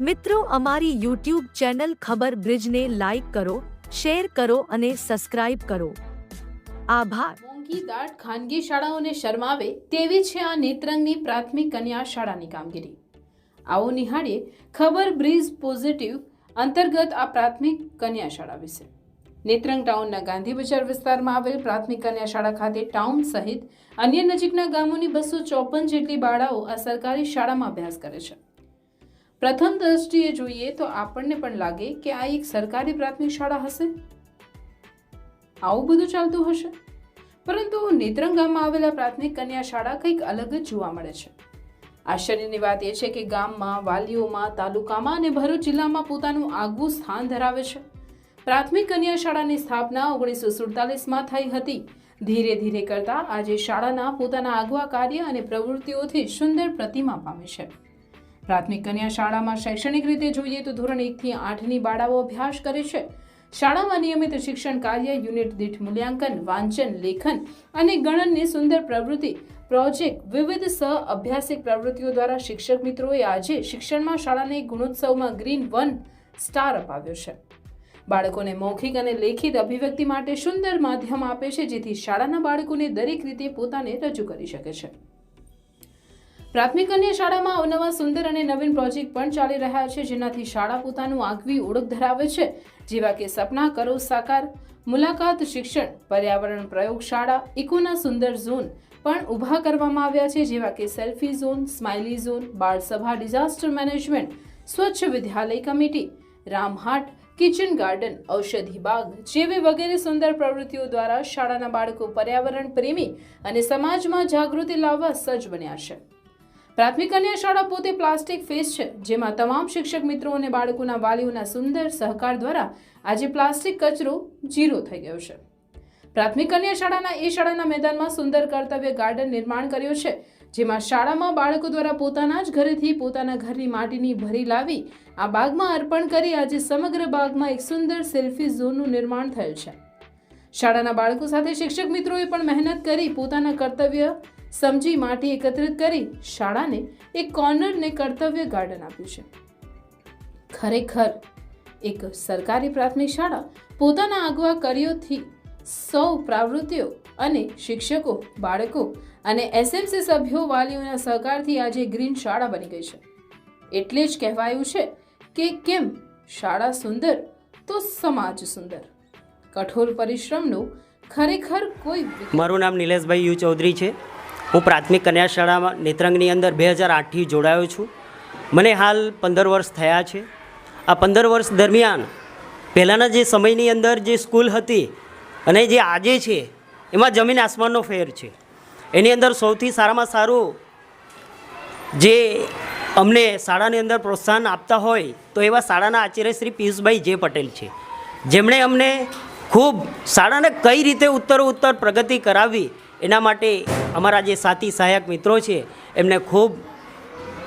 મિત્રો, અમારી YouTube channel ખબર બ્રિજને લાઈક કરો, શેર કરો અને સબસ્ક્રાઇબ કરો. આભાર. મોંઘી દાટ ખાનગી શાળાઓને શરમાવે તેવી છે આ નેત્રંગની પ્રાથમિક કન્યા શાળાની કામગીરી. આવો નિહાળીએ ખબર બ્રિજ પોઝિટિવ અંતર્ગત આ પ્રાથમિક કન્યા શાળા વિશે. નેત્રંગ ટાઉનના ગાંધી બજાર વિસ્તારમાં આવેલ પ્રાથમિક કન્યા શાળા ખાતે ટાઉન સહિત અન્ય નજીકના ગામોની બસો ચોપન જેટલી બાળાઓ આ સરકારી શાળામાં અભ્યાસ કરે છે. પ્રથમ દ્રષ્ટિએ જોઈએ તો આપણને પણ લાગે કે આ એક સરકારી પ્રાથમિક શાળા હશે? આવું બધું ચાલતું હશે? પરંતુ નેત્રંગ ગામમાં આવેલા પ્રાથમિક કન્યા શાળા કંઈક અલગ જ જોવા મળે છે. આશ્ચર્યની વાત એ છે કે ગામમાં, વાલીઓમાં, તાલુકામાં અને ભરૂચ જિલ્લામાં પોતાનું આગવું સ્થાન ધરાવે છે. પ્રાથમિક કન્યા શાળાની સ્થાપના ઓગણીસો સુડતાલીસમાં થઈ હતી. ધીરે ધીરે કરતા આજે શાળાના પોતાના આગવા કાર્ય અને પ્રવૃત્તિઓથી સુંદર પ્રતિમા પામે છે. પ્રાથમિક કન્યા શાળામાં શૈક્ષણિક રીતે જોઈએ તો ધોરણ એકથી આઠની બાળાઓ અભ્યાસ કરે છે. શાળામાં નિયમિત શિક્ષણ કાર્ય, યુનિટ દીઠ મૂલ્યાંકન, વાંચન, લેખન અને ગણનની સુંદર પ્રવૃત્તિ, પ્રોજેક્ટ, વિવિધ સહ અભ્યાસિક પ્રવૃત્તિઓ દ્વારા શિક્ષક મિત્રોએ આજે શિક્ષણમાં શાળાને ગુણોત્સવમાં ગ્રીન વન સ્ટાર અપાવ્યો છે. બાળકોને મૌખિક અને લેખિત અભિવ્યક્તિ માટે સુંદર માધ્યમ આપે છે, જેથી શાળાના બાળકોને દરેક રીતે પોતાને રજૂ કરી શકે છે. પ્રાથમિક અન્ય શાળામાં અવનવા સુંદર અને નવીન પ્રોજેક્ટ પણ ચાલી રહ્યા છે, જેનાથી શાળા પોતાનું આગવી ઓળખ ધરાવે છે. જેવા કે સપના, કરો, સાકાર, મુલાકાત, શિક્ષણ, પર્યાવરણ પ્રયોગશાળા ઇકોના સુંદર ઝોન પણ ઊભા કરવામાં આવ્યા છે, જેવા કે સેલ્ફી ઝોન, સ્માઇલી ઝોન બાળસભા ડિઝાસ્ટર મેનેજમેન્ટ, સ્વચ્છ વિદ્યાલય કમિટી, રામહાટ, કિચન ગાર્ડન, ઔષધિ બાગ જેવી વગેરે સુંદર પ્રવૃત્તિઓ દ્વારા શાળાના બાળકો પર્યાવરણ પ્રેમી અને સમાજમાં જાગૃતિ લાવવા સજ્જ બન્યા છે. પ્રાથમિક કન્યા શાળા પોતે પ્લાસ્ટિક ફેસ છે, જેમાં તમામ શિક્ષક મિત્રો અને બાળકોના વાલીઓના સુંદર સહકાર દ્વારા આજે પ્લાસ્ટિક કચરો જીરો થઈ ગયો છે. પ્રાથમિક કન્યા શાળાના એ શાળાના મેદાનમાં સુંદર કર્તવ્ય ગાર્ડન નિર્માણ કર્યો છે, જેમાં શાળામાં બાળકો દ્વારા પોતાના જ ઘરેથી પોતાના ઘરની માટીની ભરી લાવી આ બાગમાં અર્પણ કરી આજે સમગ્ર બાગમાં એક સુંદર સેલ્ફી ઝોનનું નિર્માણ થયું છે. શાળાના બાળકો સાથે શિક્ષક મિત્રોએ પણ મહેનત કરી પોતાના કર્તવ્ય સમજી માટી એકત્રિત કરી શાળાને એક કોર્નરને કર્તવ્ય ગાર્ડન આપ્યું છે. ખરેખર, એક સરકારી પ્રાથમિક શાળા પોતાના આગવા કાર્યોથી સૌ પ્રવૃત્તિઓ અને શિક્ષકો, બાળકો અને એસએમસી સભ્યો વાલીઓના સહકારથી આજે ગ્રીન શાળા બની ગઈ છે. એટલે જ કહેવાયું છે કે કેમ શાળા સુંદર તો સમાજ સુંદર. કઠોર પરિશ્રમનું ખરેખર કોઈ મારું નામ નિલેશભાઈ યુ ચૌધરી છે. હું પ્રાથમિક કન્યા શાળામાં નેત્રંગની અંદર બે હજાર આઠથી જોડાયો છું. મને હાલ પંદર વર્ષ થયા છે. આ પંદર વર્ષ દરમિયાન પહેલાંના જે સમયની અંદર જે સ્કૂલ હતી અને જે આજે છે, એમાં જમીન આસમાનનો ફેર છે. એની અંદર સૌથી સારામાં સારું જે અમને શાળાની અંદર પ્રોત્સાહન આપતા હોય તો એવા શાળાના આચાર્ય શ્રી પિયુષભાઈ જે પટેલ છે. જેમણે અમને ખૂબ શાળાને કઈ રીતે ઉત્તર ઉત્તર પ્રગતિ કરાવી એના માટે અમારા જે સાથી સહાયક મિત્રો છે, એમને ખૂબ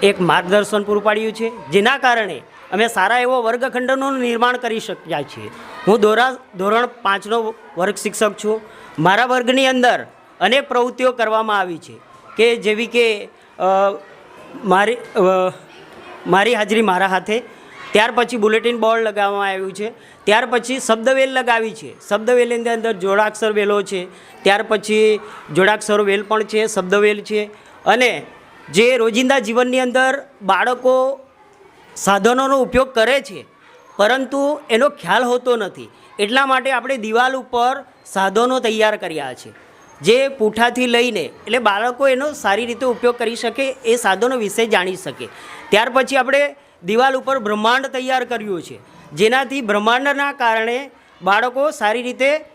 એક માર્ગદર્શન પૂરું પાડ્યું છે. જેના કારણે અમે સારા એવો વર્ગખંડનું નિર્માણ કરી શક્યા છીએ. હું ધોરા ધોરણ પાંચનો વર્ગ શિક્ષક છું. મારા વર્ગની અંદર અનેક પ્રવૃત્તિઓ કરવામાં આવી છે. કે જેવી કે મારી મારી હાજરી મારા હાથે. ત્યાર પછી બુલેટિન બોર્ડ લગાવવામાં આવ્યું છે. ત્યાર પછી શબ્દવેલ લગાવી છે. શબ્દવેલની અંદર જોડાક્ષર વેલો છે. ત્યાર પછી જોડાક્ષર વેલ પણ છે, શબ્દવેલ છે. અને જે રોજિંદા જીવનની અંદર બાળકો સાધનોનો ઉપયોગ કરે છે, પરંતુ એનો ખ્યાલ હોતો નથી. એટલા માટે આપણે દિવાલ ઉપર સાધનો તૈયાર કર્યા છે. જે પૂઠાથી લઈને, એટલે બાળકો એનો સારી રીતે ઉપયોગ કરી શકે, એ સાધનો વિશે જાણી શકે. ત્યાર પછી આપણે દિવાલ ઉપર બ્રહ્માંડ તૈયાર કર્યું છે. જેનાથી બ્રહ્માંડના કારણે બાળકો સારી રીતે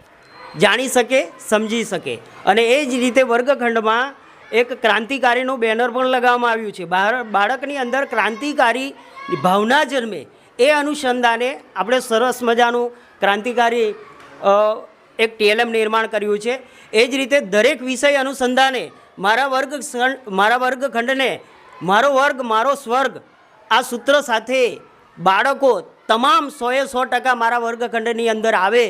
જાણી શકે, સમજી શકે. અને એ જ રીતે વર્ગખંડમાં એક ક્રાંતિકારીનું બેનર પણ લગાવવામાં આવ્યું છે. બાળ- બાળકની અંદર ક્રાંતિકારી ભાવના જન્મે એ અનુસંધાને આપણે સરસ મજાનું ક્રાંતિકારી એક ટીએલએમ નિર્માણ કર્યું છે. એ જ રીતે દરેક વિષય અનુસંધાને મારા વર્ગ મારા વર્ગખંડને મારો વર્ગ, મારો સ્વર્ગ આ સૂત્ર સાથે બાળકો તમામ સોએ સો ટકા મારા વર્ગખંડની અંદર આવે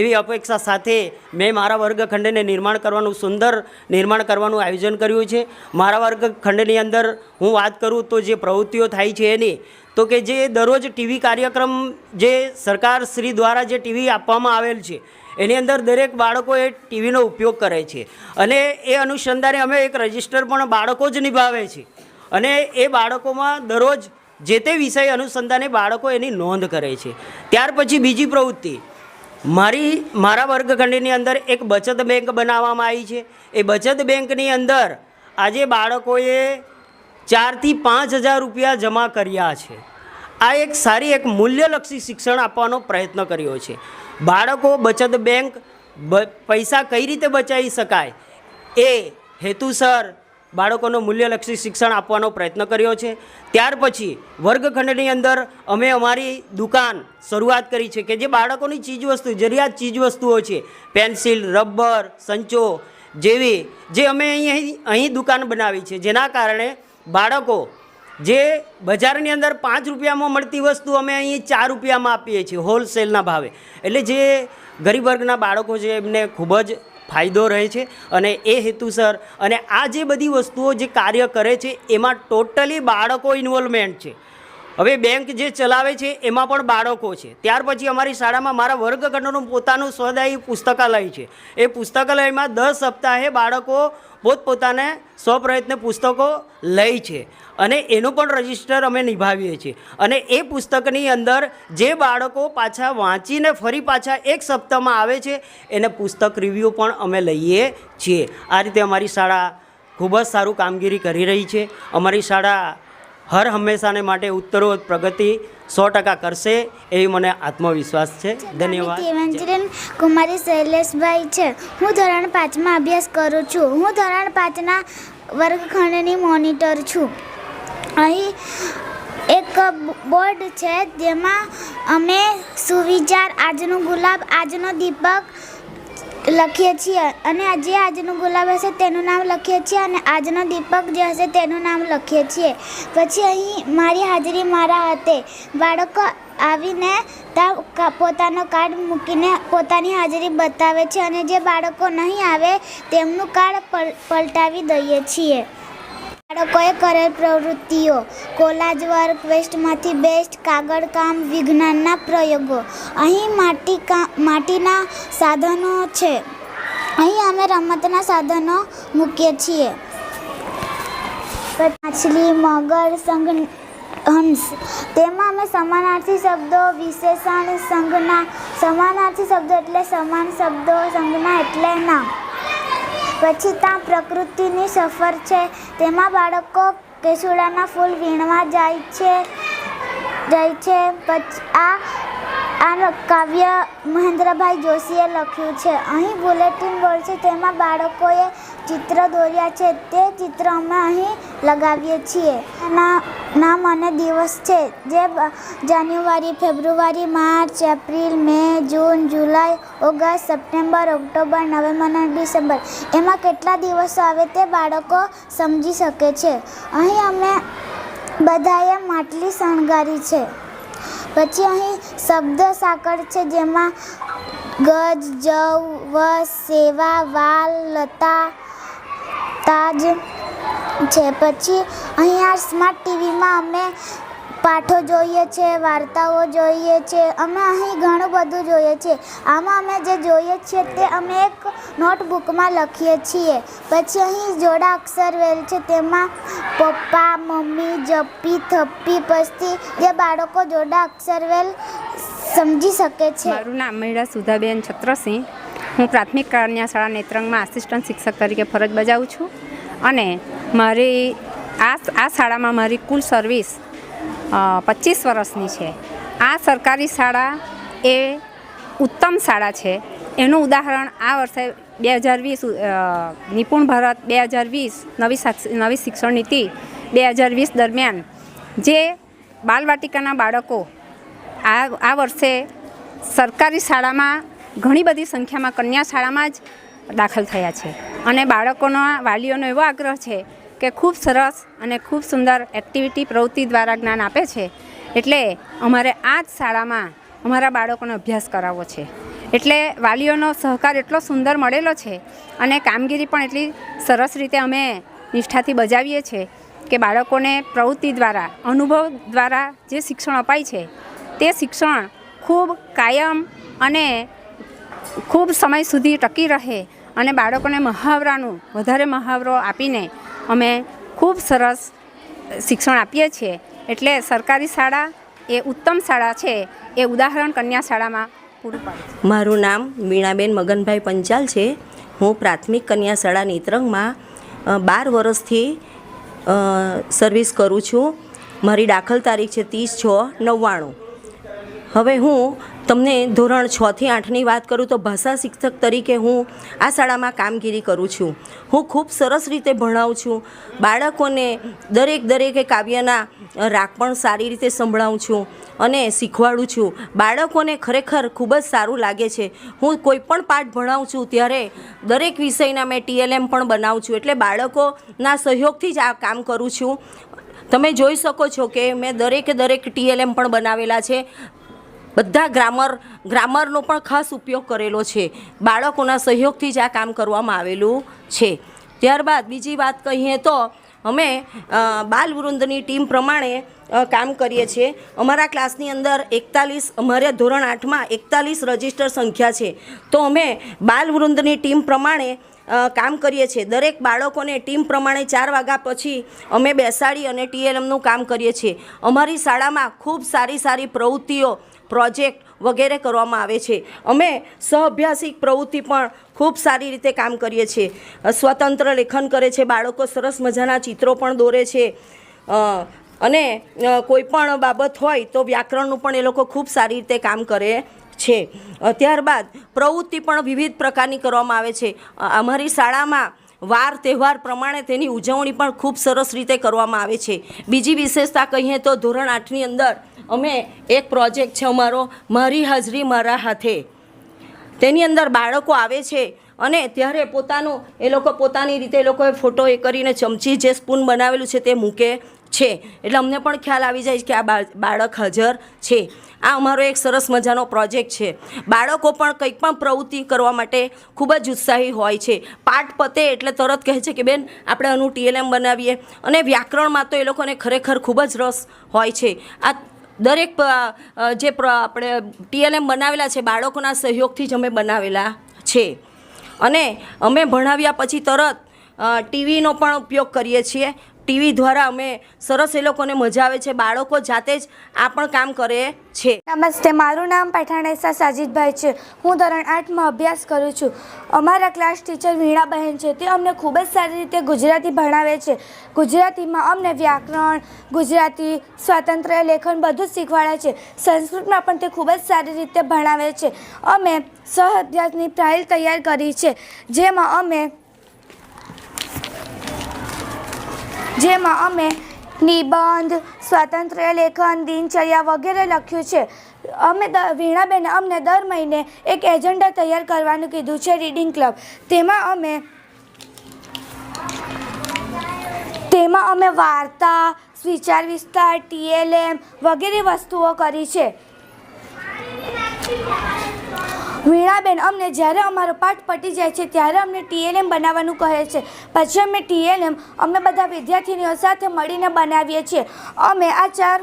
એવી અપેક્ષા સાથે મેં મારા વર્ગખંડને નિર્માણ કરવાનું સુંદર નિર્માણ કરવાનું આયોજન કર્યું છે. મારા વર્ગખંડની અંદર હું વાત કરું તો જે પ્રવૃત્તિઓ થાય છે એની, તો કે જે દરરોજ ટીવી કાર્યક્રમ જે સરકાર શ્રી દ્વારા જે ટીવી આપવામાં આવેલ છે, એની અંદર દરેક બાળકો એ ટીવીનો ઉપયોગ કરે છે. અને એ અનુસંધાને અમે એક રજિસ્ટર પણ બાળકો જ નિભાવે છે. અને એ બાળકોમાં દરરોજ જે તે વિષય અનુસંધાને બાળકો એની નોંધ કરે છે. ત્યાર પછી બીજી પ્રવૃત્તિ. મારી, મારા વર્ગખંડની અંદર એક બચત બેંક બનાવવામાં આવી છે. એ બચત બેંકની અંદર આજે બાળકોએ ચારથી પાંચ હજાર રૂપિયા જમા કર્યા છે. આ એક સારી, એક મૂલ્યલક્ષી શિક્ષણ આપવાનો પ્રયત્ન કર્યો છે. બાળકો બચત બેંક પૈસા કઈ રીતે બચાવી શકાય? એ હેતુસર બાળકોનો મૂલ્યલક્ષી શિક્ષણ આપવાનો પ્રયત્ન કર્યો છે. ત્યાર પછી વર્ગખંડની અંદર અમે અમારી દુકાન શરૂઆત કરી છે કે જે બાળકોની ચીજવસ્તુ, જરૂરિયાત ચીજવસ્તુઓ છે, પેન્સિલ, રબર, સંચો જેવી જે અમે અહીં અહીં દુકાન બનાવી છે. જેના કારણે બાળકો જે બજારની અંદર પાંચ રૂપિયામાં મળતી વસ્તુ અમે અહીં ચાર રૂપિયામાં આપીએ છીએ હોલસેલના ભાવે. એટલે જે ગરીબ વર્ગના બાળકો છે, એમને ખૂબ જ ફાયદો રહે છે અને એ હેતુસર અને આ જે બધી વસ્તુઓ જે કાર્ય કરે છે, એમાં ટોટલી બાળકો ઇન્વોલ્વમેન્ટ છે. હવે બેંક જે ચલાવે છે, એમાં પણ બાળકો છે. ત્યાર પછી અમારી શાળામાં મારા વર્ગખંડનું પોતાનું સ્વદાયી પુસ્તકાલય છે. એ પુસ્તકાલયમાં દર સપ્તાહે બાળકો પોતપોતાને સ્વપ્રયત્ને પુસ્તકો લે છે અને એનું પણ રજિસ્ટર અમે નિભાવીએ છીએ. અને એ પુસ્તકની અંદર જે બાળકો પાછા વાંચીને ફરી પાછા એક સપ્તાહમાં આવે છે, એને પુસ્તક રિવ્યૂ પણ અમે લઈએ છીએ. આ રીતે અમારી શાળા ખૂબ જ સારું કામગીરી કરી રહી છે. અમારી શાળા હર હંમેશાને માટે ઉત્તરોત્તર પ્રગતિ સો ટકા કરશે એવી મને આત્મવિશ્વાસ છે. ધન્યવાદ. જય- કુમારી શૈલેષભાઈ છે. હું ધોરણ પાંચમાં અભ્યાસ કરું છું. હું ધોરણ પાંચના વર્ગખંડની મોનિટર છું. અહીં એક બોર્ડ છે જેમાં અમે સુવિચાર આજનો ગુલાબ આજનો દીપક લખીએ છીએ. અને જે આજનું ગુલાબ હશે તેનું નામ લખીએ છીએ અને આજનો દીપક જે હશે તેનું નામ લખીએ છીએ. પછી અહીં મારી હાજરી મારા હાથે. બાળકો આવીને ત્યાં પોતાનો કાર્ડ મૂકીને પોતાની હાજરી બતાવે છે અને જે બાળકો નહીં આવે તેમનું કાર્ડ પલ, પલટાવી દઈએ છીએ. બાળકોએ કરેલ પ્રવૃત્તિઓ. કોલાજ વર્ક વેસ્ટમાંથી બેસ્ટ કાગળ કામ વિજ્ઞાનના પ્રયોગો. અહીં માટી માટીના સાધનો છે. અહીં અમે રમતના સાધનો મૂકીએ છીએ. માછલી, મગર સંઘ હંસ. તેમાં અમે સમાનાર્થી શબ્દો, વિશેષણ સંજ્ઞા સમાનાર્થી શબ્દો એટલે સમાન શબ્દો સંજ્ઞા એટલે નામ. પછી ત્યાં પ્રકૃતિની સફર છે. તેમાં બાળકો કેસુડાના ફૂલ વીણવા જાય છે જાય છે. પછી આ આ કાવ્ય મહેન્દ્રભાઈ જોશીએ લખ્યું છે. અહીં બુલેટિન બોર્ડ છે, તેમાં બાળકોએ ચિત્ર દોર્યા છે. તે ચિત્ર અમે અહીં લગાવીએ છીએ. ના નામ અને દિવસ છે, જે January, February, March, April, May, June, July, August, September, October, November અને ડિસેમ્બર. એમાં કેટલા દિવસો આવે તે બાળકો સમજી શકે છે. અહીં અમે બધાએ માટલી શણગારી છે. પછી અહીં શબ્દ સાકળ છે જેમાં ગજ, જવ, વસ, સેવા, વાલ, લતા, તાજ છે. પછી અહીં આ સ્માર્ટ ટીવીમાં અમે પાઠો જોઈએ છે, વાર્તાઓ જોઈએ છે, અમે અહીં ઘણું બધું જોઈએ છીએ આમાં અમે જે જોઈએ છીએ તે અમે એક નોટબુકમાં લખીએ છીએ. પછી અહીં જોડા અક્ષર વેલ છે, તેમાં પપ્પા, મમ્મી, જપ્પી, થપ્પી, પસ્તી, જે બાળકો જોડા અક્ષર વેલ સમજી શકે છે. મારું નામ મહિડા સુધાબેન છત્રસિંહ. હું પ્રાથમિક કન્યા શાળા નેત્રંગમાં આસિસ્ટન્ટ શિક્ષક તરીકે ફરજ બજાવું છું. અને મારી આ આ શાળામાં મારી કુલ સર્વિસ પચીસ વર્ષની છે. આ સરકારી શાળા એ ઉત્તમ શાળા છે. એનું ઉદાહરણ આ વર્ષે બે હજાર વીસ નિપુણ ભારત બે હજાર વીસ, નવી નવી શિક્ષણ નીતિ બે હજાર વીસ દરમિયાન જે બાલવાટિકાના બાળકો આ આ વર્ષે સરકારી શાળામાં ઘણી બધી સંખ્યામાં કન્યા શાળામાં જ દાખલ થયા છે. અને બાળકોના વાલીઓનો એવો આગ્રહ છે કે ખૂબ સરસ અને ખૂબ સુંદર એક્ટિવિટી પ્રવૃત્તિ દ્વારા જ્ઞાન આપે છે. એટલે અમારે આ જ શાળામાં અમારા બાળકોનો અભ્યાસ કરાવવો છે. એટલે વાલીઓનો સહકાર એટલો સુંદર મળેલો છે અને કામગીરી પણ એટલી સરસ રીતે અમે નિષ્ઠાથી બજાવીએ છીએ કે બાળકોને પ્રવૃત્તિ દ્વારા, અનુભવ દ્વારા જે શિક્ષણ અપાય છે, તે શિક્ષણ ખૂબ કાયમ અને ખૂબ સમય સુધી ટકી રહે અને બાળકોને મહાવરાનું, વધારે મહાવરો આપીને અમે ખૂબ સરસ શિક્ષણ આપીએ છીએ. એટલે સરકારી શાળા એ ઉત્તમ શાળા છે, એ ઉદાહરણ કન્યા શાળામાં પૂરું પાડે મારું નામ વીણાબેન મગનભાઈ પંચાલ છે. હું પ્રાથમિક કન્યા શાળા નેત્રંગમાં બાર વર્ષથી સર્વિસ કરું છું. મારી દાખલ તારીખ છે ત્રીસ છ નવ્વાણું. હવે હું તમને ધોરણ છ થી આઠની વાત કરું તો ભાષા શિક્ષક તરીકે હું આ શાળામાં કામગીરી કરું છું. હું ખૂબ સરસ રીતે ભણાવું છું. બાળકોને દરેક દરેકે કાવ્યના રાગ પણ સારી રીતે સંભળાવું છું અને શીખવાડું છું. બાળકોને ખરેખર ખૂબ જ સારું લાગે છે. હું કોઈ પણ પાઠ ભણાવું છું ત્યારે દરેક વિષયના મેં ટીએલએમ પણ બનાવું છું. એટલે બાળકોના સહયોગથી જ આ કામ કરું છું. તમે જોઈ શકો છો કે મેં દરેકે દરેક ટીએલએમ પણ બનાવેલા છે. બધા ગ્રામર, ગ્રામરનો પણ ખાસ ઉપયોગ કરેલો છે. બાળકોના સહયોગથી જ આ કામ કરવામાં આવેલું છે. ત્યારબાદ બીજી વાત કહીએ તો, અમે બાલવૃંદની ટીમ પ્રમાણે કામ કરીએ છીએ. અમારા ક્લાસની અંદર એકતાલીસ, અમારા ધોરણ આઠમાં એકતાલીસ રજિસ્ટર સંખ્યા છે. તો અમે બાલવૃંદની ટીમ પ્રમાણે કામ કરીએ છીએ. દરેક બાળકોને ટીમ પ્રમાણે ચાર વાગ્યા પછી અમે બેસાડી અને ટીએલએમનું કામ કરીએ છીએ. અમારી શાળામાં ખૂબ સારી સારી પ્રવૃત્તિઓ પ્રોજેક્ટ વગેરે કરવામાં આવે છે. અમે સહઅભ્યાસિક પ્રવૃત્તિ પણ ખૂબ સારી રીતે કામ કરીએ છીએ. સ્વતંત્ર લેખન કરે છે, બાળકો સરસ મજાના ચિત્રો પણ દોરે છે. અને કોઈ પણ બાબત હોય તો વ્યાકરણનું પણ એ લોકો ખૂબ સારી રીતે કામ કરે છે. ત્યારબાદ પ્રવૃત્તિ પણ વિવિધ પ્રકારની કરવામાં આવે છે. અમારી શાળામાં વાર તહેવાર પ્રમાણે તેની ઉજવણી પણ ખૂબ સરસ રીતે કરવામાં આવે છે. બીજી વિશેષતા કહીએ તો ધોરણ આઠની અંદર અમે એક પ્રોજેક્ટ છે અમારો, મારી હાજરી મારા હાથે. તેની અંદર બાળકો આવે છે અને ત્યારે પોતાનું, એ લોકો પોતાની રીતે એ લોકોએ ફોટો એ કરીને ચમચી જે સ્પૂન બનાવેલું છે તે મૂકે છે. એટલે અમને પણ ખ્યાલ આવી જાય કે આ બાળક હાજર છે. આ અમારો એક સરસ મજાનો પ્રોજેક્ટ છે. બાળકો પણ કંઈક પણ પ્રવૃત્તિ કરવા માટે ખૂબ જ ઉત્સાહી હોય છે. પાઠ પતે એટલે તરત કહે છે કે, બેન, આપણે આનું ટીએલએમ બનાવીએ. અને વ્યાકરણમાં તો એ લોકોને ખરેખર ખૂબ જ રસ હોય છે. આ દરેક જે આપણે ટીએલએમ બનાવેલા છે, બાળકોના સહયોગથી જ અમે બનાવેલા છે. અને અમે ભણાવ્યા પછી તરત ટીવીનો પણ ઉપયોગ કરીએ છીએ. ટીવી દ્વારા અમે સરસ એ લોકોને મજા આવે છે. બાળકો જાતે જ આ પણ કામ કરે છે. નમસ્તે, મારું નામ પઠાણેસા સાજીદભાઈ છે. હું ધોરણ આઠમાં અભ્યાસ કરું છું. અમારા ક્લાસ ટીચર વીણાબહેન છે. તે અમને ખૂબ જ સારી રીતે ગુજરાતી ભણાવે છે. ગુજરાતીમાં અમને વ્યાકરણ, ગુજરાતી સ્વાતંત્ર્ય લેખન બધું જ શીખવાડે છે. સંસ્કૃતમાં પણ તે ખૂબ જ સારી રીતે ભણાવે છે. અમે સહ અભ્યાસની ફાઇલ તૈયાર કરી છે. જેમાં અમે જેમાં અમે નિબંધ સ્વાતંત્ર્ય લેખન, દિનચર્યા વગેરે લખ્યું છે. અમે દ- વીણાબેને અમને દર મહિને એક એજન્ડા તૈયાર કરવાનું કીધું છે રીડિંગ ક્લબ. તેમાં અમે તેમાં અમે વાર્તા, વિચાર વિસ્તાર, ટીએલએમ વગેરે વસ્તુઓ કરી છે. વીણાબેન, અમને જ્યારે અમારો પાઠ પટી જાય છે ત્યારે અમને ટીએલએમ બનાવવાનું કહે છે. પછી અમે ટીએલએમ અમે બધા વિદ્યાર્થીનીઓ સાથે મળીને બનાવીએ છીએ. અમે આ ચાર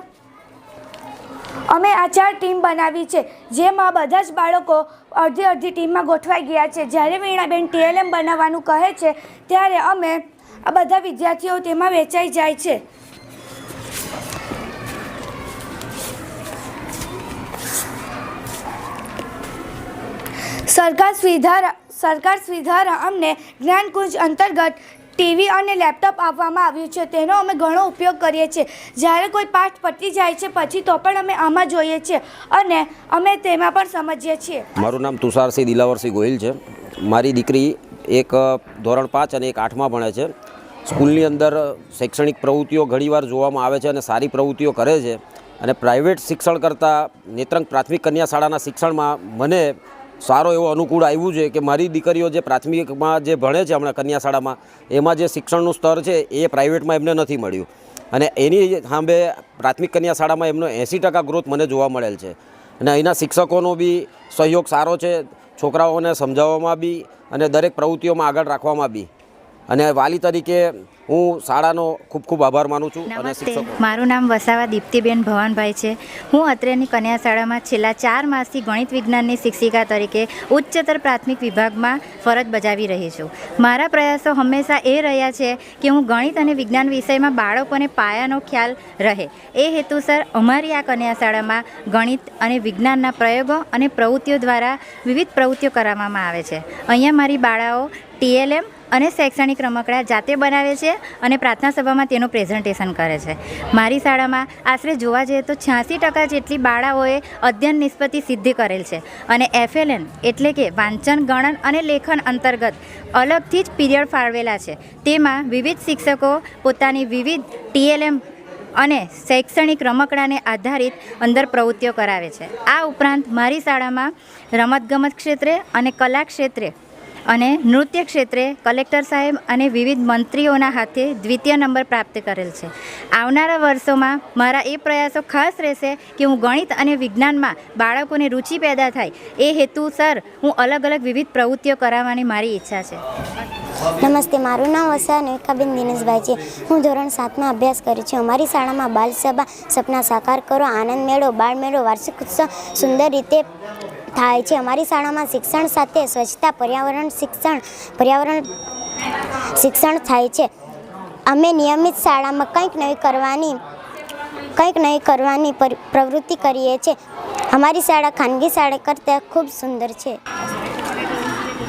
અમે આ ચાર ટીમ બનાવી છે, જેમાં બધા જ બાળકો અડધી અડધી ટીમમાં ગોઠવાઈ ગયા છે. જ્યારે વીણાબેન ટીએલએમ બનાવવાનું કહે છે, ત્યારે અમે આ બધા વિદ્યાર્થીઓ તેમાં વેચાઈ જાય છે. સરકાર સુવિધા સરકાર સુવિધા અમને જ્ઞાનકુંજ અંતર્ગત ટીવી અને લેપટોપ આપવામાં આવ્યું છે. તેનો અમે ઘણો ઉપયોગ કરીએ છીએ. જ્યારે કોઈ પાઠ પતી જાય છે પછી તો પણ અમે આમાં જોઈએ છીએ અને અમે તેમાં પણ સમજીએ છીએ. મારું નામ તુષારસિંહ દિલાવરસિંહ ગોહિલ છે. મારી દીકરી એક ધોરણ પાંચ અને એક આઠમાં ભણે છે. સ્કૂલની અંદર શૈક્ષણિક પ્રવૃત્તિઓ ઘણીવાર જોવામાં આવે છે અને સારી પ્રવૃત્તિઓ કરે છે. અને પ્રાઇવેટ શિક્ષણ કરતાં નેત્રંગ પ્રાથમિક કન્યા શાળાના શિક્ષણમાં મને સારો એવો અનુકૂળ આવ્યું છે કે મારી દીકરીઓ જે પ્રાથમિકમાં જે ભણે છે હમણાં કન્યા શાળામાં એમાં જે શિક્ષણનું સ્તર છે એ પ્રાઇવેટમાં એમને નથી મળ્યું. અને એની સામે પ્રાથમિક કન્યા શાળામાં એમનો એંસી ટકા ગ્રોથ મને જોવા મળેલ છે. અને અહીંના શિક્ષકોનો બી સહયોગ સારો છે, છોકરાઓને સમજાવવામાં બી અને દરેક પ્રવૃત્તિઓમાં આગળ રાખવામાં બી. અને વાલી તરીકે હું શાળાનો ખૂબ ખૂબ આભાર માનું છું અને શિક્ષકો. મારું નામ વસાવા દીપ્તિબેન ભવાનભાઈ છે. હું અત્રેની કન્યા શાળામાં છેલ્લા ચાર માસથી ગણિત વિજ્ઞાનની શિક્ષિકા તરીકે ઉચ્ચતર પ્રાથમિક વિભાગમાં ફરજ બજાવી રહી છું. મારા પ્રયાસો હંમેશા એ રહ્યા છે કે હું ગણિત અને વિજ્ઞાન વિષયમાં બાળકોને પાયાનો ખ્યાલ રહે. એ હેતુસર અમારી આ કન્યા શાળામાં ગણિત અને વિજ્ઞાનના પ્રયોગો અને પ્રવૃત્તિઓ દ્વારા વિવિધ પ્રવૃત્તિઓ કરાવવામાં આવે છે. અહીંયા મારી બાળાઓ ટીએલએમ અને શૈક્ષણિક રમકડા જાતે બનાવે છે અને પ્રાર્થના સભામાં તેનું પ્રેઝન્ટેશન કરે છે. મારી શાળામાં આશરે જોવા જઈએ તો છ્યાસી ટકા જેટલી બાળાઓએ અધ્યયન નિષ્પત્તિ સિદ્ધિ કરેલ છે અને એફએલએન એટલે કે વાંચન, ગણન અને લેખન અંતર્ગત અલગથી જ પીરિયડ ફાળવેલા છે. તેમાં વિવિધ શિક્ષકો પોતાની વિવિધ ટીએલએમ અને શૈક્ષણિક રમકડાને આધારિત અંદર પ્રવૃત્તિઓ કરાવે છે. આ ઉપરાંત મારી શાળામાં રમતગમત ક્ષેત્રે અને કલા ક્ષેત્રે અને નૃત્ય ક્ષેત્રે કલેક્ટર સાહેબ અને વિવિધ મંત્રીઓના હાથે દ્વિતીય નંબર પ્રાપ્ત કરેલ છે. આવનારા વર્ષોમાં મારા એ પ્રયાસો ખાસ રહેશે કે હું ગણિત અને વિજ્ઞાનમાં બાળકોને રુચિ પેદા થાય. એ હેતુસર હું અલગ અલગ વિવિધ પ્રવૃત્તિઓ કરાવવાની મારી ઈચ્છા છે. નમસ્તે, મારું નામ વસા નેકાબેન દિનેશભાઈ છે. હું ધોરણ સાતમાં અભ્યાસ કરું છું. અમારી શાળામાં બાલસભા સપના સાકાર કરો, આનંદ મેળો, બાળ મેળો, વાર્ષિક ઉત્સવ સુંદર રીતે થાય છે. અમારી શાળામાં શિક્ષણ સાથે સ્વચ્છતા, પર્યાવરણ શિક્ષણ પર્યાવરણ શિક્ષણ થાય છે. અમે નિયમિત શાળામાં કંઈક નવી કરવાની, કંઈક નવી કરવાની પર- પ્રવૃત્તિ કરીએ છીએ અમારી શાળા ખાનગી શાળા કરતાં ખૂબ સુંદર છે.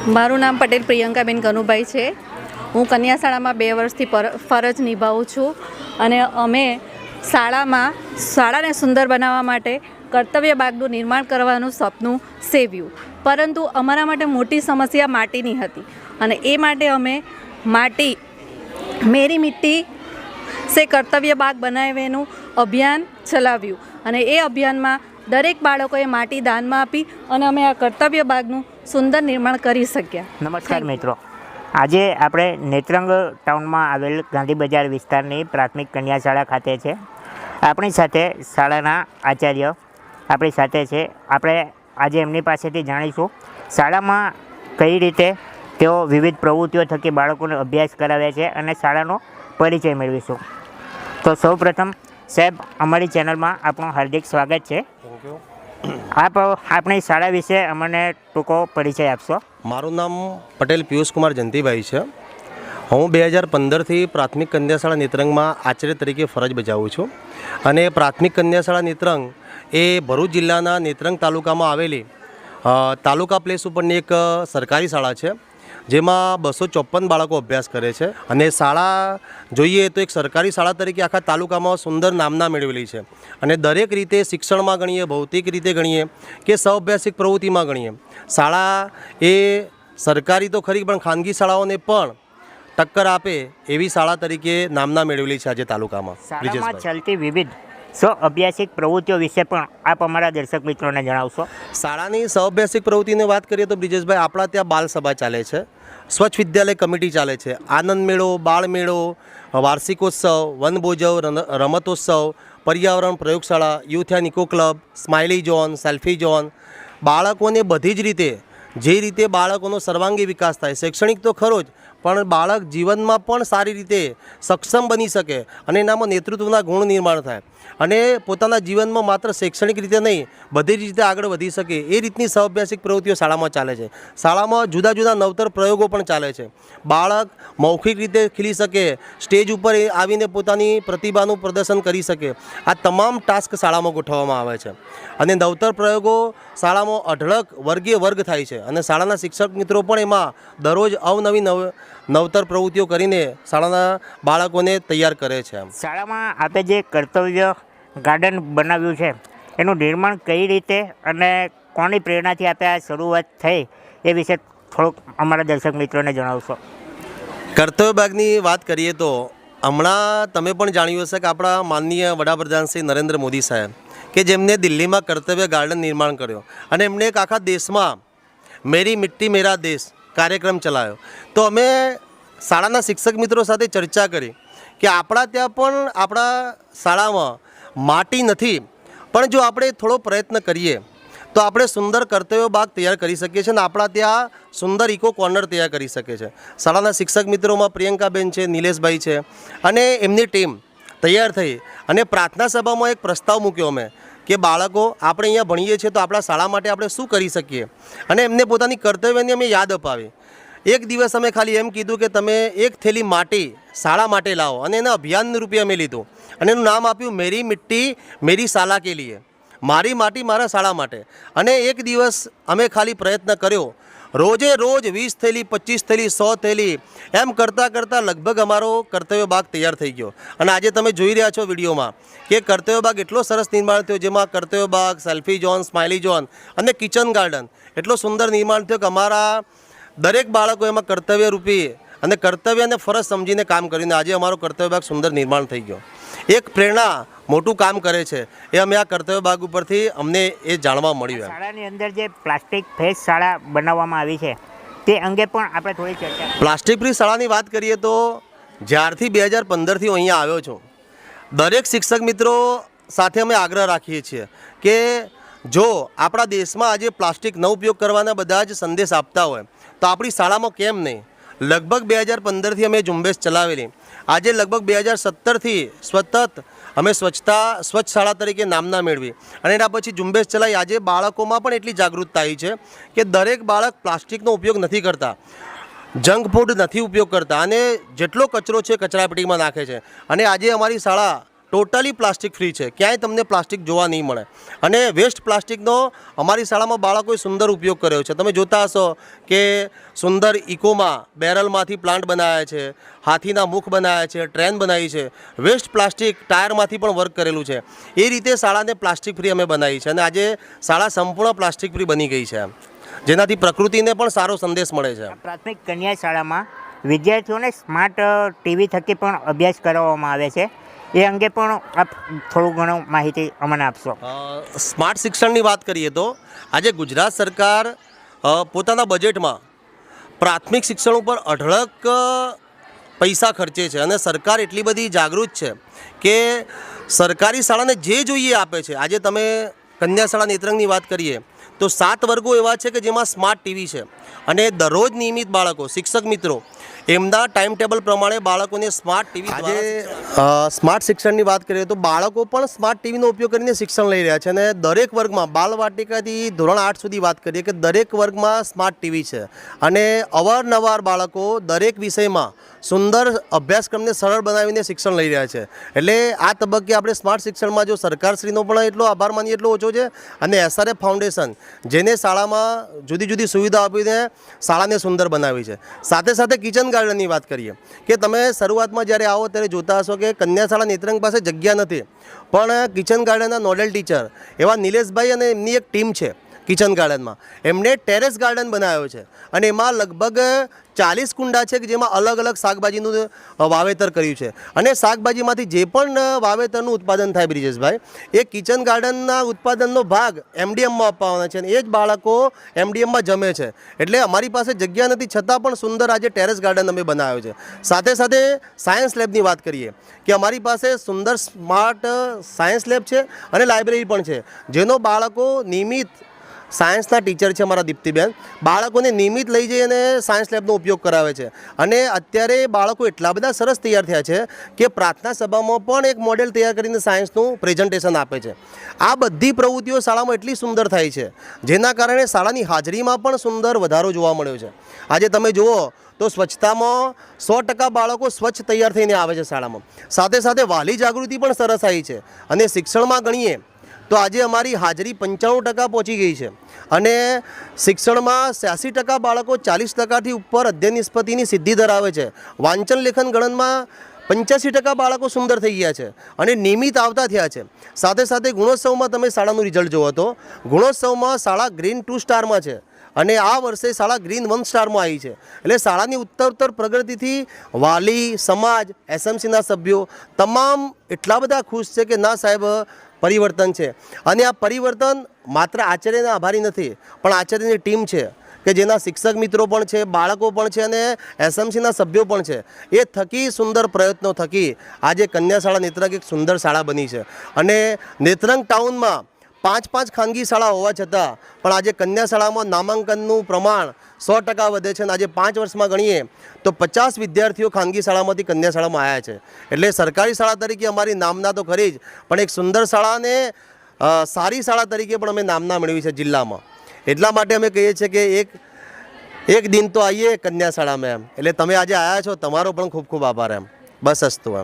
મારું નામ પટેલ પ્રિયંકાબેન કનુભાઈ છે. હું કન્યા શાળામાં બે વર્ષથી ફરજ નિભાવું છું. અને અમે શાળામાં, શાળાને સુંદર બનાવવા માટે કર્તવ્ય બાગનું નિર્માણ કરવાનું સપનું સેવ્યું. પરંતુ અમારા માટે મોટી સમસ્યા માટીની હતી અને એ માટે અમે માટી મેરી મિટ્ટી સે કર્તવ્ય બાગ બનાવેનું અભિયાન ચલાવ્યું. અને એ અભિયાનમાં દરેક બાળકોએ માટી દાનમાં આપી અને અમે આ કર્તવ્ય બાગનું સુંદર નિર્માણ કરી શક્યા. નમસ્કાર મિત્રો. આજે આપણે નેત્રંગ ટાઉનમાં આવેલ ગાંધી બજાર વિસ્તારની પ્રાથમિક કન્યા શાળા ખાતે છે. આપણી સાથે શાળાના આચાર્ય આપણી સાથે છે. આપણે આજે એમની પાસેથી જાણીશું શાળામાં કઈ રીતે તેઓ વિવિધ પ્રવૃત્તિઓ થકી બાળકોને અભ્યાસ કરાવે છે અને શાળાનો પરિચય મેળવીશું. તો સૌપ્રથમ સાહેબ અમારી ચેનલમાં આપણું હાર્દિક સ્વાગત છે. આપ આપણી શાળા વિશે અમને ટૂંકો પરિચય આપશો. મારું નામ પટેલ પિયુષ કુમાર જયંતિભાઈ છે. હું બે હજાર પંદરથી પ્રાથમિક કન્યાશાળા નેત્રંગમાં આચાર્ય તરીકે ફરજ બજાવું છું. અને પ્રાથમિક કન્યાશાળા નેત્રંગ એ ભરૂચ જિલ્લાના નેત્રંગ તાલુકામાં આવેલી તાલુકા પ્લેસ ઉપરની એક સરકારી શાળા છે જેમાં બસો ચોપન બાળકો અભ્યાસ કરે છે અને શાળા જોઈએ તો એક સરકારી શાળા તરીકે આખા તાલુકામાં સુંદર નામના મેળવેલી છે અને દરેક રીતે શિક્ષણમાં ગણીએ ભૌતિક રીતે ગણીએ કે સહઅભ્યાસિક પ્રવૃત્તિમાં ગણીએ. શાળા એ સરકારી તો ખરી પણ ખાનગી શાળાઓને પણ ટક્કર આપે એવી શાળા તરીકે નામના મેળવેલી છે આજે તાલુકામાં. ચાલતી વિવિધ સ્વ અભ્યાસિક પ્રવૃત્તિઓ વિશે પણ આપ અમારા દર્શક મિત્રોને જણાવશો. શાળાની સહઅભ્યાસિક પ્રવૃત્તિની વાત કરીએ તો બ્રિજેશભાઈ, આપણા ત્યાં બાલસભા ચાલે છે. સ્વચ્છ વિદ્યાલય કમિટી ચાલે છે. આનંદ મેળો, બાળ મેળો, વાર્ષિકોત્સવ, વનભોજવ રમતોત્સવ, પર્યાવરણ પ્રયોગશાળા, youth and eco club, smiley zone, selfie zone. બાળકોને બધી જ રીતે, જે રીતે બાળકોનો સર્વાંગી વિકાસ થાય, શૈક્ષણિક તો ખરો જ, પણ બાળક જીવનમાં પણ સારી રીતે સક્ષમ બની શકે અને એનામાં નેતૃત્વના ગુણ નિર્માણ થાય. અને પોતાના જીવનમાં માત્ર શૈક્ષણિક રીતે નહીં, બધી રીતે આગળ વધી શકે એ રીતની સહઅભ્યાસિક પ્રવૃત્તિઓ શાળામાં ચાલે છે. શાળામાં જુદા જુદા નવતર પ્રયોગો પણ ચાલે છે. બાળક મૌખિક રીતે ખીલી શકે, સ્ટેજ ઉપર આવીને પોતાની પ્રતિભાનું પ્રદર્શન કરી શકે. આ તમામ ટાસ્ક શાળામાં ગોઠવવામાં આવે છે. અને નવતર પ્રયોગો શાળામાં અઢળક વર્ગીય વર્ગ થાય છે. અને શાળાના શિક્ષક મિત્રો પણ એમાં દરરોજ અવનવી નવ નવતર પ્રવૃત્તિઓ કરીને શાળાના બાળકોને તૈયાર કરે છે શાળામાં આપે જે કર્તવ્ય ગાર્ડન બનાવ્યું છે એનું નિર્માણ કઈ રીતે અને કોની પ્રેરણાથી આપે આ શરૂઆત થઈ એ વિશે થોડુંક અમારા દર્શક મિત્રોને જણાવશો. કર્તવ્ય બાગની વાત કરીએ તો હમણાં તમે પણ જાણ્યું હશે કે આપણા માનનીય વડાપ્રધાન શ્રી નરેન્દ્ર મોદી સાહેબ કે જેમને દિલ્હીમાં કર્તવ્ય ગાર્ડન નિર્માણ કર્યો. અને એમણે એક આખા દેશમાં મેરી મિટ્ટી મેરા દેશ કાર્યક્રમ ચલાવ્યો તો અમે શાળાના શિક્ષક મિત્રો સાથે ચર્ચા કરી કે આપણા ત્યાં પણ આપણા શાળામાં માટી નથી, પણ જો આપણે થોડો પ્રયત્ન કરીએ, તો આપણે સુંદર કર્તવ્ય બાગ તૈયાર કરી શકીએ છીએ અને આપણા ત્યાં સુંદર ઇકો કોર્નર તૈયાર કરી શકીએ છીએ. શાળાના શિક્ષક મિત્રોમાં પ્રિયંકાબેન છે, નિલેશભાઈ છે અને એમની ટીમ તૈયાર થઈ અને પ્રાર્થના સભામાં એક પ્રસ્તાવ મૂક્યો અમે. કે બાળકો આપણે અહીંયા ભણીએ છીએ તો આપણા શાળા માટે આપણે શું કરી શકીએ? અને એમને પોતાની કર્તવ્યની અમે યાદ અપાવી એક દિવસ અમે ખાલી એમ કીધું કે તમે એક થેલી માટી શાળા માટે લાવો અને એના અભિયાન રૂપે અમે લીધું. અને એનું નામ આપ્યું મેરી મિટ્ટી, મેરી શાલા કે લીએ. મારી માટી મારા શાળા માટે. અને એક દિવસ અમે ખાલી પ્રયત્ન કર્યો રોજે રોજ વીસ થેલી, પચીસ થેલી, સો થેલી, એમ કરતાં કરતાં લગભગ અમારો કર્તવ્ય બાગ તૈયાર થઈ ગયો. અને આજે તમે જોઈ રહ્યા છો વિડીયોમાં કે કર્તવ્ય બાગ એટલો સરસ નિર્માણ થયો, જેમાં કર્તવ્ય બાગ, સેલ્ફી ઝોન, સ્માઇલી ઝોન અને કિચન ગાર્ડન એટલો સુંદર નિર્માણ થયો કે અમારા દરેક બાળકો એમાં કર્તવ્ય રૂપી અને કર્તવ્ય અને ફરજ સમજીને કામ કરીને આજે અમારો કર્તવ્ય ભાગ સુંદર નિર્માણ થઈ ગયો. એક પ્રેરણા મોટું કામ કરે છે. એ અમે આ કર્તવ્ય બાગ ઉપરથી અમને એ જાણવા મળ્યું શાળાની અંદર જે પ્લાસ્ટિક ફેસ શાળા બનાવવામાં આવી છે તે અંગે પણ આપણે થોડી ચર્ચા પ્લાસ્ટિક ફ્રી શાળાની વાત કરીએ તો જ્યારથી બે હજાર પંદરથી હું અહીંયા આવ્યો છું દરેક શિક્ષક મિત્રો સાથે અમે આગ્રહ રાખીએ છીએ કે જો આપણા દેશમાં આજે પ્લાસ્ટિક ન ઉપયોગ કરવાના બધા જ સંદેશ આપતા હોય તો આપણી શાળામાં કેમ નહીં? લગભગ બે હજાર પંદરથી અમે ઝુંબેશ ચલાવેલી. આજે લગભગ બે હજાર સત્તરથી સતત અમે સ્વચ્છતા, સ્વચ્છ શાળા તરીકે નામના મેળવી અને એના પછી ઝુંબેશ ચલાવી આજે બાળકોમાં પણ એટલી જાગૃતતા આવી છે કે દરેક બાળક પ્લાસ્ટિકનો ઉપયોગ નથી કરતા. જંક ફૂડ નથી ઉપયોગ કરતા. અને જેટલો કચરો છે કચરાપેટીમાં નાખે છે. અને આજે અમારી શાળા ટોટલી પ્લાસ્ટિક ફ્રી છે. ક્યાંય તમને પ્લાસ્ટિક જોવા નહીં મળે. અને વેસ્ટ પ્લાસ્ટિકનો અમારી શાળામાં બાળકોએ સુંદર ઉપયોગ કર્યો છે. તમે જોતા હશો કે સુંદર ઇકોમાં બેરલમાંથી પ્લાન્ટ બનાવ્યા છે, હાથીના મુખ બનાવ્યા છે, ટ્રેન બનાવી છે. વેસ્ટ પ્લાસ્ટિક ટાયરમાંથી પણ વર્ક કરેલું છે. એ રીતે શાળાને પ્લાસ્ટિક ફ્રી અમે બનાવી છે અને આજે શાળા સંપૂર્ણ પ્લાસ્ટિક ફ્રી બની ગઈ છે. જેનાથી પ્રકૃતિને પણ સારો સંદેશ મળે છે. પ્રાથમિક કન્યા શાળામાં વિદ્યાર્થીઓને સ્માર્ટ ટીવી થકી પણ અભ્યાસ કરાવવામાં આવે છે. એ અંગે પણ આપ થોડું ઘણું માહિતી અમને આપશો. સ્માર્ટ શિક્ષણની વાત કરીએ તો આજે ગુજરાત સરકાર પોતાના બજેટમાં પ્રાથમિક શિક્ષણ ઉપર અઢળક પૈસા ખર્ચે છે અને સરકાર એટલી બધી જાગૃત છે કે સરકારી શાળાને જે જોઈએ આપે છે. આજે તમે કન્યા શાળા નેત્રંગની વાત કરીએ તો સાત વર્ગો એવા છે કે જેમાં સ્માર્ટ ટીવી છે અને દરરોજ નિયમિત બાળકો, શિક્ષક મિત્રો એમના ટાઈમ ટેબલ પ્રમાણે બાળકોને સ્માર્ટ ટીવી આજે સ્માર્ટ શિક્ષણની વાત કરીએ તો બાળકો પણ સ્માર્ટ ટીવીનો ઉપયોગ કરીને શિક્ષણ લઈ રહ્યા છે અને દરેક વર્ગમાં બાલવાટિકાથી ધોરણ આઠ સુધી વાત કરીએ કે દરેક વર્ગમાં સ્માર્ટ ટીવી છે. અને અવારનવાર બાળકો દરેક વિષયમાં સુંદર અભ્યાસક્રમને સરળ બનાવીને શિક્ષણ લઈ રહ્યા છે. એટલે આ તબક્કે આપણે સ્માર્ટ શિક્ષણમાં જો સરકારશ્રીનો પણ એટલો આભાર માનીએ એટલો ઓછો છે અને એસઆરએફ ફાઉન્ડેશન, જેને શાળામાં જુદી જુદી સુવિધા આપીને શાળાને સુંદર બનાવી છે. સાથે સાથે કિચન ગાર્ડનની વાત કરીએ, કે તમે શરૂઆતમાં જ્યારે આવો ત્યારે જોતા હશો કે કન્યા શાળા નેત્રંગ પાસે જગ્યા નથી. પણ કિચન ગાર્ડનના નોડલ ટીચર એવા નિલેશભાઈ અને એમની એક ટીમ છે. કિચન ગાર્ડનમાં. એમણે ટેરેસ ગાર્ડન બનાવ્યો છે. અને એમાં લગભગ ચાલીસ કુંડા છે કે જેમાં અલગ અલગ શાકભાજીનું વાવેતર કર્યું છે. અને શાકભાજીમાંથી જે પણ વાવેતરનું ઉત્પાદન થાય બ્રિજેશભાઈ, એ કિચન ગાર્ડનના ઉત્પાદનનો ભાગ એમડીએમમાં આપવાના છે અને એ જ બાળકો એમડીએમમાં જમે છે. એટલે અમારી પાસે જગ્યા નથી, છતાં પણ સુંદર આજે ટેરેસ ગાર્ડન અમે બનાવ્યો છે. સાથે સાથે સાયન્સ લેબની વાત કરીએ કે અમારી પાસે સુંદર સ્માર્ટ સાયન્સ લેબ છે અને લાઇબ્રેરી પણ છે. જેનો બાળકો નિયમિત સાયન્સના ટીચર છે અમારા દીપ્તિબેન. બાળકોને નિયમિત લઈ જઈ અને સાયન્સ લેબનો ઉપયોગ કરાવે છે. અને અત્યારે બાળકો એટલા બધા સરસ તૈયાર થયા છે કે પ્રાર્થના સભામાં પણ એક મોડેલ તૈયાર કરીને સાયન્સનું પ્રેઝન્ટેશન આપે છે. આ બધી પ્રવૃત્તિઓ શાળામાં એટલી સુંદર થાય છે, જેના કારણે શાળાની હાજરીમાં પણ સુંદર વધારો જોવા મળ્યો છે. આજે તમે જુઓ તો સ્વચ્છતામાં સો ટકા બાળકો સ્વચ્છ તૈયાર થઈને આવે છે શાળામાં. સાથે સાથે વાલી જાગૃતિ પણ સરસ આવી છે. અને શિક્ષણમાં ગણીએ તો આજે અમારી હાજરી પંચાણું ટકા પહોંચી ગઈ છે. અને શિક્ષણમાં છ્યાસી ટકા બાળકો ચાલીસ ટકાથી ઉપર અધ્યયન નિષ્પત્તિની સિદ્ધિ ધરાવે છે. વાંચન લેખન ગણનમાં પંચ્યાસી ટકા બાળકો સુંદર થઈ ગયા છે અને નિયમિત આવતા થયા છે. સાથે સાથે ગુણોત્સવમાં તમે શાળાનું રિઝલ્ટ જોવો તો, ગુણોત્સવમાં શાળા ગ્રીન ટુ સ્ટારમાં છે. અને આ વર્ષે શાળા ગ્રીન વન સ્ટારમાં આવી છે. એટલે શાળાની ઉત્તરોત્તર પ્રગતિથી વાલી, સમાજ, એસએમસીના સભ્યો તમામ એટલા બધા ખુશ છે કે ના સાહેબ, પરિવર્તન છે. અને આ પરિવર્તન માત્ર આચાર્યના આભારી નથી, પણ આચાર્યની ટીમ છે કે જેના શિક્ષક મિત્રો પણ છે, બાળકો પણ છે અને એસએમસીના સભ્યો પણ છે. એ થકી સુંદર પ્રયત્નો થકી આજે કન્યા શાળા નેત્રંગ એક સુંદર શાળા બની છે. અને નેત્રંગ ટાઉનમાં પાંચ પાંચ ખાનગી શાળા હોવા છતાં પણ આજે કન્યા શાળામાં નામાંકનનું પ્રમાણ સો ટકા વધે છે અને આજે પાંચ વર્ષમાં ગણીએ તો પચાસ વિદ્યાર્થીઓ ખાનગી શાળામાંથી કન્યા શાળામાં આવ્યા છે. એટલે સરકારી શાળા તરીકે અમારી નામના તો ખરી જ, પણ એક સુંદર શાળાને સારી શાળા તરીકે પણ અમે નામના મેળવી છે જિલ્લામાં. એટલા માટે અમે કહીએ છીએ કે એક એક દિન તો આવીએ કન્યા શાળામાં એમ. એટલે તમે આજે આવ્યા છો, તમારો પણ ખૂબ ખૂબ આભાર એમ. બસ અસ્તુ એમ.